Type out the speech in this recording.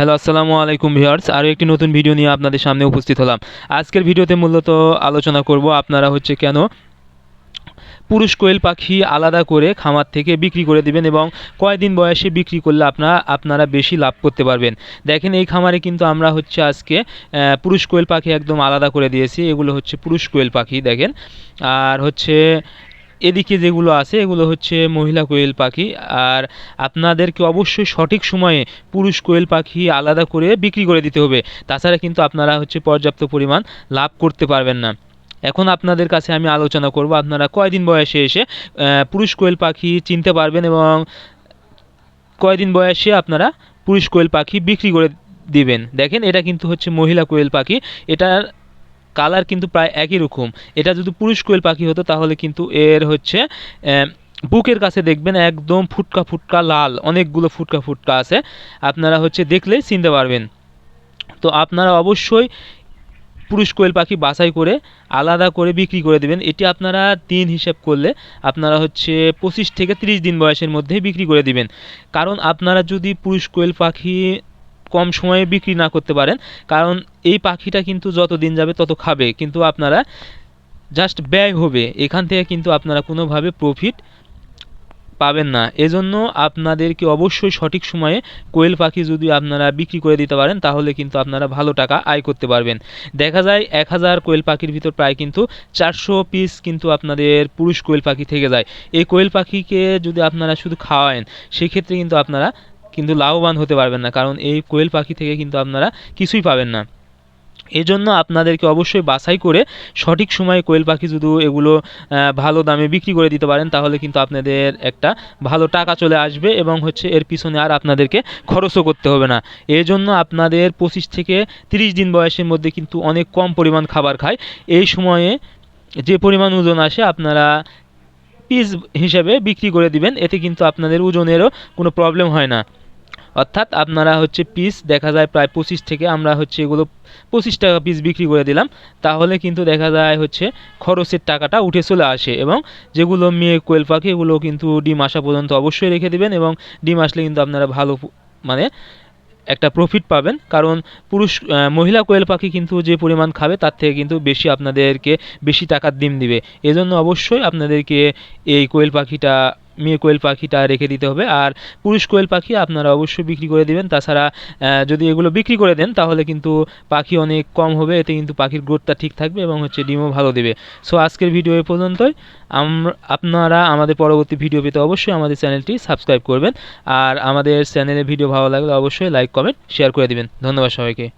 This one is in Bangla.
হ্যালো, আসসালামু আলাইকুম ভিউয়ার্স। আরও একটি নতুন ভিডিও নিয়ে আপনাদের সামনে উপস্থিত হলাম। আজকের ভিডিওতে মূলত আলোচনা করব আপনারা হচ্ছে কেন পুরুষ কোয়েল পাখি আলাদা করে খামার থেকে বিক্রি করে দিবেন এবং কয়দিন বয়সে বিক্রি করলে আপনারা আপনারা বেশি লাভ করতে পারবেন। দেখেন, এই খামারে কিন্তু আমরা হচ্ছে আজকে পুরুষ কোয়েল পাখি একদম আলাদা করে দিয়েছি। এগুলো হচ্ছে পুরুষ কোয়েল পাখি, দেখেন। আর হচ্ছে এদিকে যেগুলো আছে, এগুলো হচ্ছে মহিলা কোয়েল পাখি। আর আপনাদেরকে অবশ্যই সঠিক সময়ে পুরুষ কোয়েল পাখি আলাদা করে বিক্রি করে দিতে হবে। তাছাড়া কিন্তু আপনারা হচ্ছে পর্যাপ্ত পরিমাণ লাভ করতে পারবেন না। এখন আপনাদের কাছে আমি আলোচনা করব, আপনারা কয়দিন বয়সে এসে পুরুষ কোয়েল পাখি চিনতে পারবেন এবং কয়দিন বয়সে আপনারা পুরুষ কোয়েল পাখি বিক্রি করে দিবেন। দেখেন, এটা কিন্তু হচ্ছে মহিলা কোয়েল পাখি। এটার কালার কিন্তু প্রায় একই রকম। এটা যদি পুরুষ কোয়েল পাখি হতো, তাহলে কিন্তু এর হচ্ছে বুকের কাছে দেখবেন একদম ফুটকা ফুটকা লাল, অনেকগুলো ফুটকা ফুটকা আছে। আপনারা হচ্ছে দেখলেই চিনতে পারবেন। তো আপনারা অবশ্যই পুরুষ কোয়েল পাখি বাছাই করে আলাদা করে বিক্রি করে দেবেন। এটি আপনারা দিন হিসাব করলে আপনারা হচ্ছে পঁচিশ থেকে তিরিশ দিন বয়সের মধ্যে বিক্রি করে দিবেন। কারণ আপনারা যদি পুরুষ কোয়েল পাখি কম সময়ে বিক্রি না করতে পারেন। কারণ এই পাখিটা কিন্তু যত দিন যাবে তত খাবে। কিন্তু আপনারা জাস্ট ব্যয় হবে। এখান থেকে কিন্তু আপনারা কোনোভাবে প্রফিট পাবেন না। এজন্য আপনাদেরকে অবশ্যই সঠিক সময়ে কোয়েল পাখি যদি আপনারা বিক্রি করে দিতে পারেন, তাহলে কিন্তু আপনারা ভালো টাকা আয় করতে পারবেন। দেখা যায় এক হাজার কোয়েল পাখির ভিতর প্রায় কিন্তু চারশো পিস কিন্তু আপনাদের পুরুষ কোয়েল পাখি থেকে যায়। এই কোয়েল পাখিকে যদি আপনারা শুধু খাওয়ায়েন, সেক্ষেত্রে কিন্তু আপনারা কিন্তু লাভবান হতে পারবেন না, কারণ এই কোয়েল পাখি থেকে কিন্তু আপনারা কিছুই পাবেন না। এজন্য আপনাদেরকে অবশ্যই বাছাই করে সঠিক সময়ে কোয়েল পাখি যদি এগুলো ভালো দামে বিক্রি করে দিতে পারেন, তাহলে কিন্তু আপনাদের একটা ভালো টাকা চলে আসবে এবং হচ্ছে এর পিছনে আর আপনাদেরকে খরচও করতে হবে না। এই জন্য আপনাদের পঁচিশ থেকে তিরিশ দিন বয়সের মধ্যে কিন্তু অনেক কম পরিমাণ খাবার খায়। এই সময়ে যে পরিমাণ ওজন আসে, আপনারা পিস হিসেবে বিক্রি করে দিবেন, এতে কিন্তু আপনাদের ওজনেরও কোনো প্রবলেম হয় না। অর্থাৎ আপনারা হচ্ছে পিস দেখা যায় প্রায় পঁচিশ থেকে আমরা হচ্ছে এগুলো পঁচিশ টাকা পিস বিক্রি করে দিলাম। তাহলে কিন্তু দেখা যায় হচ্ছে খরচের টাকাটা উঠে চলে আসে এবং যেগুলো মেয়ে কোয়েল পাখি এগুলো কিন্তু ডিম আসা পর্যন্ত অবশ্যই রেখে দিবেন এবং ডিম আসলে কিন্তু আপনারা ভালো মানে একটা প্রফিট পাবেন। কারণ পুরুষ মহিলা কোয়েল পাখি কিন্তু যে পরিমাণ খাবে তার থেকে কিন্তু বেশি আপনাদেরকে বেশি টাকার ডিম দিবে। এজন্য অবশ্যই আপনাদেরকে এই কোয়েল পাখিটা মেয়ে কোয়েল পাখিটা রেখে দিতে হবে। আর পুরুষ কোয়েল পাখি আপনারা অবশ্যই বিক্রি করে দিবেন। তাছাড়া যদি এগুলো বিক্রি করে দেন, তাহলে কিন্তু পাখি অনেক কম হবে। এতে কিন্তু পাখির গ্রোথটা ঠিক থাকবে এবং হচ্ছে ডিমও ভালো দেবে। সো আজকের ভিডিও এ পর্যন্তই। আপনারা আমাদের পরবর্তী ভিডিও পেতে অবশ্যই আমাদের চ্যানেলটি সাবস্ক্রাইব করবেন। আর আমাদের চ্যানেলে ভিডিও ভালো লাগলে অবশ্যই লাইক কমেন্ট শেয়ার করে দিবেন। ধন্যবাদ সবাইকে।